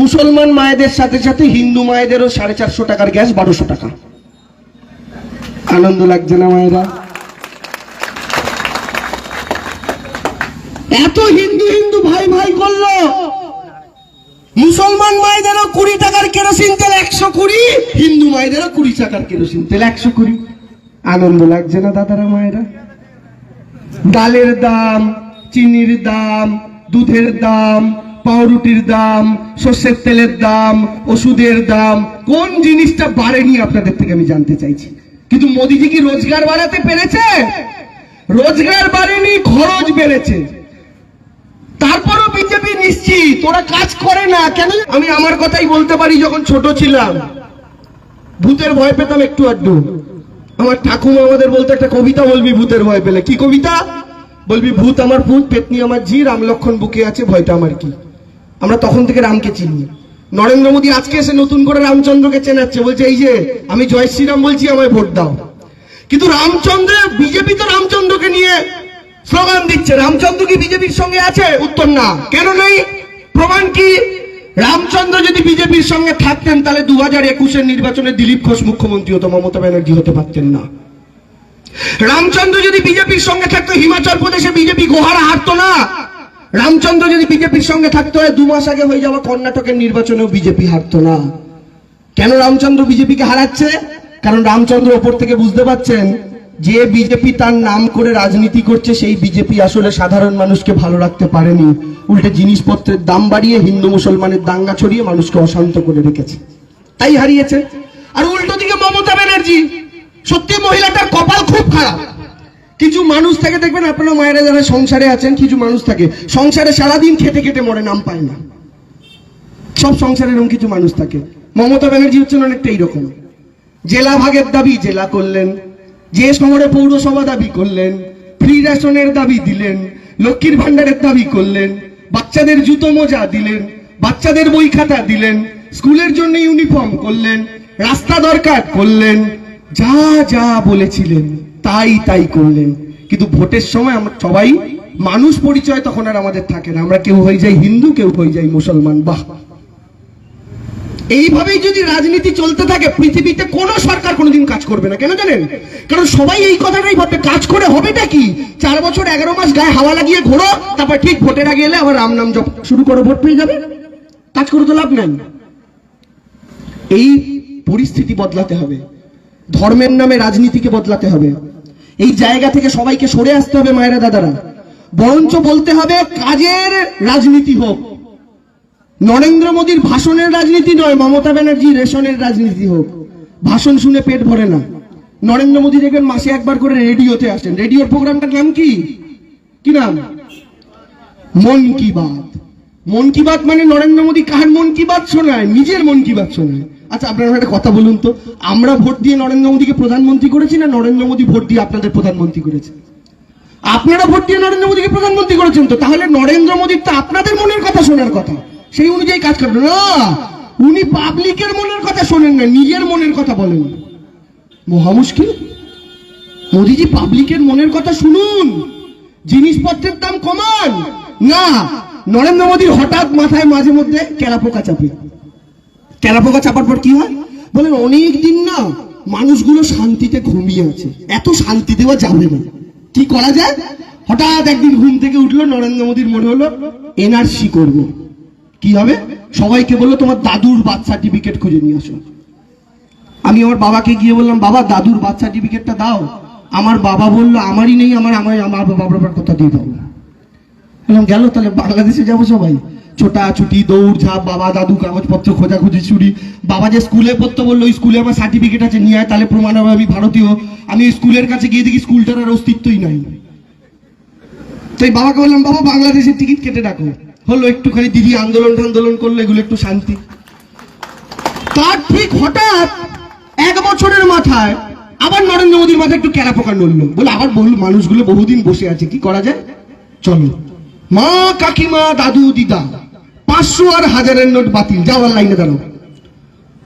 মুসলমান মায়েদের সাথে সাথে হিন্দু মায়েদেরও সাড়ে চারশো টাকার গ্যাস বারোশো টাকা। আনন্দ লাগছে না মায়েরা? এত হিন্দু হিন্দু ভাই ভাই করল। মুসলমান মায়েদেরও কুড়ি টাকার কেরোসিন তেল একশো কুড়ি, হিন্দু মায়েদেরও কুড়ি টাকার কেরোসিন তেল একশো কুড়ি। আনন্দ লাগছে না দাদারা মায়েরা? ডালের দাম, চিনির দাম, দুধের দাম পাউরুটির দাম, সর্ষের তেলের দাম, ওষুধের দাম, কোন জিনিসটা বাড়েনি আপনাদের থেকে আমি জানতে চাইছি? কিন্তু মোদিজি কি রোজগার বাড়াতে পেরেছে? রোজগার বাড়েনি, খরচ বেড়েছে। তারপরও বিজেপি নিশ্চিত, ওরা কাজ করে না, কেন? আমি আমার কথাই বলতে পারি যখন ছোট ছিলাম। ভূতের ভয় পেতাম একটু আড্ডু আমার ঠাকুমা আমাদের বলতে একটা কবিতা বলবি ভূতের ভয় পেলে। কি কবিতা? বলবি, ভূত আমার ভূত পেতনি আমার জি রাম লক্ষণ বুকে আছে, ভয়টা আমার কি? আমরা তখন থেকে রামকে চিনি। নরেন্দ্র মোদী আজকে এসে নতুন করে রামচন্দ্রকে চেনাচ্ছে, বলছে, এই যে, আমি জয় শ্রীরাম বলছি, আমায় ভোট দাও। কিন্তু রামচন্দ্র, বিজেপি তো রামচন্দ্রকে নিয়ে স্লোগান দিচ্ছে। রামচন্দ্র কি বিজেপির সঙ্গে আছে? উত্তর না। কেন নেই? প্রমাণ কি? রামচন্দ্র যদি বিজেপির সঙ্গে থাকতেন, তাহলে দু হাজার একুশের নির্বাচনে দিলীপ ঘোষ মুখ্যমন্ত্রী হতো, মমতা ব্যানার্জি হতে পারতেন না। রামচন্দ্র যদি বিজেপির সঙ্গে থাকতো, হিমাচল প্রদেশে বিজেপি গোহারা হারতো না। রামচন্দ্র যদি বিজেপির সঙ্গে থাকতো হয়, দু মাস আগে হয়ে যাওয়া কর্ণাটকের নির্বাচনেও বিজেপি হারতো না। কেন রামচন্দ্র বিজেপিকে হারাচ্ছে? কারণ রামচন্দ্র ওপর থেকে বুঝতে পারছেন, যে বিজেপি তার নাম করে রাজনীতি করছে, সেই বিজেপি আসলে সাধারণ মানুষকে ভালো রাখতে পারেনি। উল্টে জিনিসপত্রের দাম বাড়িয়ে হিন্দু মুসলমানের দাঙ্গা ছড়িয়ে মানুষকে অশান্ত করে রেখেছে। তাই হারিয়েছে। আর উল্টো দিকে মমতা ব্যানার্জি, সত্যি মহিলাটার কপাল খুব খারাপ। কিছু মানুষ থাকে, দেখবেন আপনারা মায়েরা যারা সংসারে আছেন, কিছু মানুষ থাকে, সংসারে সারাদিন খেটে খেটে মরে নাম পায় না। সব সংসারে এরকম কিছু মানুষ থাকে। মমতা ব্যানার্জি হচ্ছেন অনেকটা এইরকম জেলা ভাগের দাবি জেলা করলেন, যে শহরে পৌরসভা দাবি করলেন, ফ্রি রেশনের দাবি দিলেন, লক্ষ্মীর ভান্ডারের দাবি করলেন, বাচ্চাদের জুতো মোজা দিলেন, বাচ্চাদের বই খাতা দিলেন, স্কুলের জন্য ইউনিফর্ম করলেন, রাস্তা দরকার করলেন, যা যা বলেছিলেন। তাই তাই করলেন। কিন্তু ভোটের সময় আমরা সবাই মানুষ পরিচয় তখন আর আমাদের থাকে না। আমরা কেউ হয়ে যাই হিন্দু, কেউ হয়ে যাই মুসলমান। বাহ! এইভাবেই যদি রাজনীতি চলতে থাকে, পৃথিবীতে কোনো সরকার কোনোদিন কাজ করবে না। কেন জানেন? কারণ সবাই এই কথাটাই ভাববে, কাজ করে হবেটা কি? চার বছর, এগারো মাস গায়ে হাওয়া লাগিয়ে ঘোরো, তারপর ঠিক ভোটের আগে এলে আবার রাম নাম জপ শুরু করো, ভোট পেয়ে যাবে। কাজ করে তো লাভ নাই। এই পরিস্থিতি বদলাতে হবে। ধর্মের নামে রাজনীতিকে বদলাতে হবে। এই জায়গা থেকে সবাইকে সরে আসতে হবে মায়েরা দাদারা। বরঞ্চ বলতে হবে কাজের রাজনীতি হোক। নরেন্দ্র মোদীর ভাষণের রাজনীতি নয়, মমতা ব্যানার্জি রেশনের রাজনীতি হোক। ভাষণ শুনে পেট ভরে না। নরেন্দ্র মোদী দেখবেন মাসে একবার করে রেডিওতে আসেন। রেডিওর প্রোগ্রামটার নাম কি? কি নাম? মন কি বাত। মন কি বাত মানে নরেন্দ্র মোদী কার মন কি বাত শোনায়? নিজের মন কি বাত শোনায়? আচ্ছা আপনারা একটা কথা বলুন তো। আমরা ভোট দিয়ে নরেন্দ্র মোদীকে প্রধানমন্ত্রী করেছি না নরেন্দ্র মোদী ভোট দিয়ে আপনাদের প্রধানমন্ত্রী করেছে? আপনারা ভোট দিয়ে নরেন্দ্র মোদীকে প্রধানমন্ত্রী করেছেন তো? তাহলে নরেন্দ্র মোদীর তো আপনাদের মনের কথা শোনার কথা। সেই অনুযায়ী কাজ করবেন। না, উনি পাবলিকের মনের কথা শোনেন না, নিজের মনের কথা বলেন। মহা মুশকিল। মোদিজি পাবলিকের মনের কথা শুনুন। জিনিসপত্রের দাম কমান। না নরেন্দ্র মোদীর হঠাৎ মাথায় মাঝে মধ্যে ক্যারাপোকা চাপে। ক্যারাপোকা চাপার পর কি হয়? বলেন অনেক দিন না মানুষগুলো শান্তিতে ঘুমিয়ে আছে। এত শান্তি দেওয়া যাবে না। কি করা যায়? হঠাৎ একদিন ঘুম থেকে উঠল, নরেন্দ্র মোদীর মনে হলো এনআরসি করব। কি হবে? সবাইকে বলল, তোমার দাদুর বার্থ সার্টিফিকেট খুঁজে নিয়ে আসো। আমি আমার বাবাকে গিয়ে বললাম, বাবা, দাদুর বার্থ সার্টিফিকেটটা দাও। আমার বাবা বলল, আমারই নেই, আমার আমার আমার বাবার কথা দিয়ে দাও। বললাম, গেল তাহলে বাংলাদেশে যাব সবাই। ছোটা ছুটি, দৌড়, ঝাঁপ, বাবা, দাদু, কাগজপত্র, খোঁজাখুঁজি বাবা যে স্কুলে বলল, স্কুলে আমার সার্টিফিকেট আছে, নিয়ে আয়, তাহলে প্রমাণ হবে, আমি ভারতীয়। আমি স্কুলের কাছে গিয়ে দেখি স্কুলটার আর অস্তিত্বই নাই। বাবাকে বললাম, বাবা, বাংলাদেশের টিকিট কেটে হলো একটুখানি দিদি আন্দোলন করল, এগুলো একটু শান্তি। তার ঠিক হঠাৎ এক বছরের মাথায় আবার নরেন্দ্র মোদীর মাথায় একটু ক্যারা পোকা নড়লো। বলে, আবার বলল মানুষগুলো বহুদিন বসে আছে, কি করা যায়? চলো। মা কাকিমা, দাদু, দিদা, পাঁচশো আর হাজারের নোট বাতিল, যাওয়ার লাইনে দাঁড়ো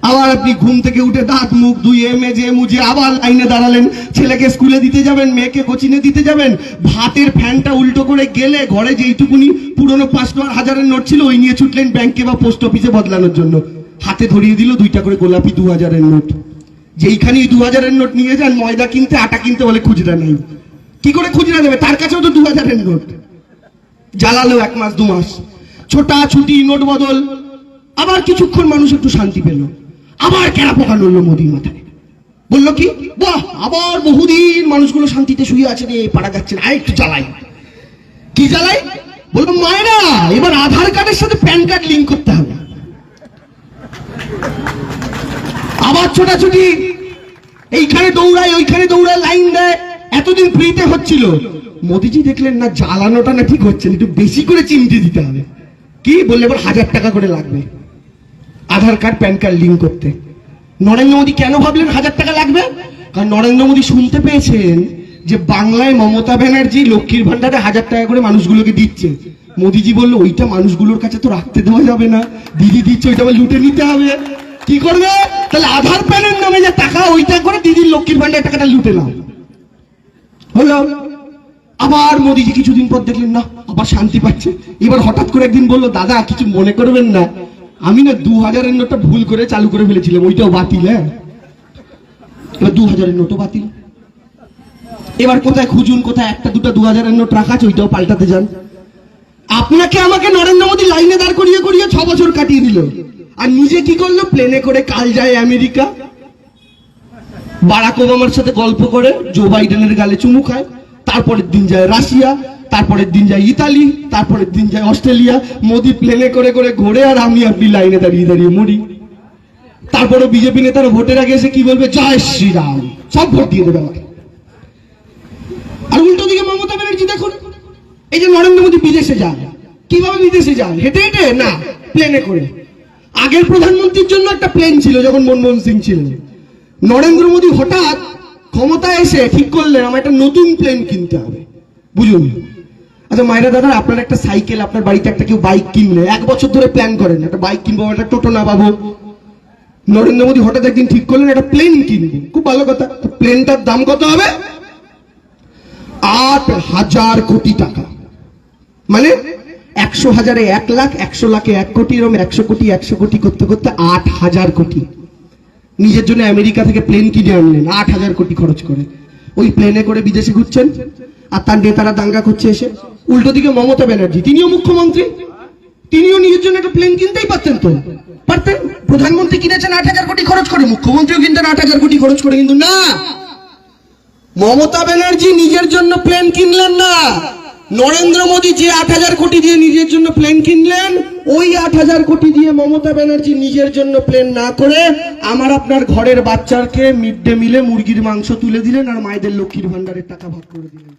আবার আপনি ঘুম থেকে উঠে দাঁত, মুখ ধুয়ে, মেজে, মুজে আবার লাইনে দাঁড়ালেন। ছেলেকে স্কুলে দিতে যাবেন, মেয়েকে কোচিংয়ে দিতে যাবেন। ভাতের ফ্যানটা উল্টো করে গেলে ঘরে যেইটুকুনি পুরনো পাঁচশো আর হাজারের নোট ছিল, ওই নিয়ে ছুটলেন ব্যাংকে বা পোস্ট অফিসে বদলানোর জন্য। হাতে ধরিয়ে দিল দুইটা করে গোলাপি দু হাজারের নোট। যেইখানে দু হাজারের নোট নিয়ে যান, ময়দা কিনতে, আটা কিনতে বলে খুচরা নেই। কি করে খুচরা দেবে? তার কাছেও তো দু হাজারের নোট। জ্বালালো এক মাস, দু মাস। ছোটা ছুটি, নোট বদল। আবার কিছুক্ষণ মানুষ একটু শান্তি পেল। আবার কেনা পোকা নড়লো মোদির মাথায়। বলল কি? বাহ, আবার বহুদিন মানুষগুলো শান্তিতে শুয়ে আছে রে পারা যাচ্ছে না একটু জ্বালাই। কি জ্বালাই? বলল, মায়েরা, এবার আধার কার্ডের সাথে প্যান কার্ড লিঙ্ক করতে হবে। আবার ছোটাছুটি এইখানে দৌড়ায়, ওইখানে দৌড়ায় লাইন দেয়। এতদিন ফ্রিতে হচ্ছিল। মোদিজি দেখলেন না জ্বালানোটা না ঠিক হচ্ছে একটু বেশি করে চিমটে দিতে হবে। কি বললে এবার হাজার টাকা করে লাগবে। Aadhaar card, PAN card link করতে। নরেন্দ্র মোদী কেন ভাবলেন হাজার টাকা লাগবে? কারণ নরেন্দ্র মোদী শুনতে পেয়েছেন যে বাংলায় মমতা ব্যানার্জি লক্ষ্মীর ভান্ডারে হাজার টাকা করে মানুষগুলোকে দিচ্ছে। মোদিজি বলল, ওইটা মানুষগুলোর কাছে তো রাখতে দেওয়া যাবে না। দিদি দিচ্ছে, ওইটা আবার লুটে নিতে হবে। কি করবে? তাহলে আধার প্যানের নামে যে টাকা, ওইটা করে দিদির লক্ষ্মীর ভান্ডার টাকাটা লুটে নাও। হলো। আবার মোদিজি কিছুদিন পর দেখলেন, না, আবার শান্তি পাচ্ছে। এবার হঠাৎ করে একদিন বলল, দাদা, কিছু মনে করবেন না। আমি না দু হাজারের নোটটা ভুল করে চালু করে ফেলেছিলাম, ওইটাও বাতিল হ্যাঁ? এবার দু হাজারের নোটও বাতিল। এবার কোথায় খুঁজুন, কোথায় একটা, দুটো দু হাজারের নোট রাখা আছে, ওইটাও পাল্টাতে যান। আপনাকে আমাকে নরেন্দ্র মোদী লাইনে দাঁড় করিয়ে করিয়ে ছ বছর কাটিয়ে দিল। আর নিজে কি করল? প্লেনে করে কাল যায় আমেরিকা। বারাক ওবামার সাথে গল্প করে, জো বাইডেনের গালে চুমু খায়। তারপরের দিন যায় রাশিয়া, তারপরের দিন যায় ইতালি, তারপরের দিন যায় অস্ট্রেলিয়া। মোদি প্লেনে করে করে ঘোরে আর আমি আপনি লাইনে দাঁড়িয়ে দাঁড়িয়ে মরি। তারপরে বিজেপি নেতারা ভোটের আগে এসে কি বলবে? জয় শ্রীরাম। সব ভোট দিয়ে দেবে আমাকে। আর উল্টো দিকে মমতা ব্যানার্জি দেখুন, এই যে নরেন্দ্র মোদী বিদেশে যান, কীভাবে বিদেশে যান? হেঁটে হেঁটে? না, প্লেনে করে। আগের প্রধানমন্ত্রীর জন্য একটা প্লেন ছিল যখন মনমোহন সিং ছিলেন। নরেন্দ্র মোদী হঠাৎ ক্ষমতায় এসে ঠিক করলেন, আমার একটা নতুন প্লেন কিনতে হবে। বুঝুন? আচ্ছা মায়েরা দাদা, আপনার একটা সাইকেল আপনার বাড়িতে একটা কেউ বাইক কিনলে, এক বছর ধরে প্ল্যান করেন, একটা বাইক কিনবো, একটা টোটো না পাবো নরেন্দ্র মোদী হঠাৎ একদিন ঠিক করলেন, একটা প্লেন কিনবেন খুব ভালো কথা। প্লেনটার দাম কত হবে? আট হাজার কোটি টাকা। মানে একশো হাজারে এক লাখ, একশো লাখে এক কোটি, এরকম একশো কোটি একশো কোটি করতে করতে আট হাজার কোটি। নিজের জন্য আমেরিকা থেকে প্লেন কিনে আনলেন, আট হাজার কোটি খরচ করে। ওই প্লেনে করে বিদেশে ঘুরছেন, আর তার নেতারা দাঙ্গা করছে এসে। উল্টো দিকে মমতা ব্যানার্জি, তিনিও মুখ্যমন্ত্রী। তিনিও নিজের জন্য একটা প্লেন কিনতেই পারতেন তো। পারতেন? প্রধানমন্ত্রী কিনেছেন আট হাজার কোটি খরচ করে, মুখ্যমন্ত্রীও কিনতেন আট হাজার কোটি খরচ করে, কিন্তু না! মমতা ব্যানার্জি নিজের জন্য প্লেন কিনলেন না! নরেন্দ্র মোদী যে আট হাজার কোটি দিয়ে নিজের জন্য প্লেন কিনলেন, ওই আট হাজার কোটি দিয়ে মমতা ব্যানার্জি নিজের জন্য প্লেন না করে আমার আপনার ঘরের বাচ্চাকে মিড ডে মিলে মুরগির মাংস তুলে দিলেন আর মায়েদের লক্ষ্মীর ভান্ডারের টাকা ভাগ করে দিলেন।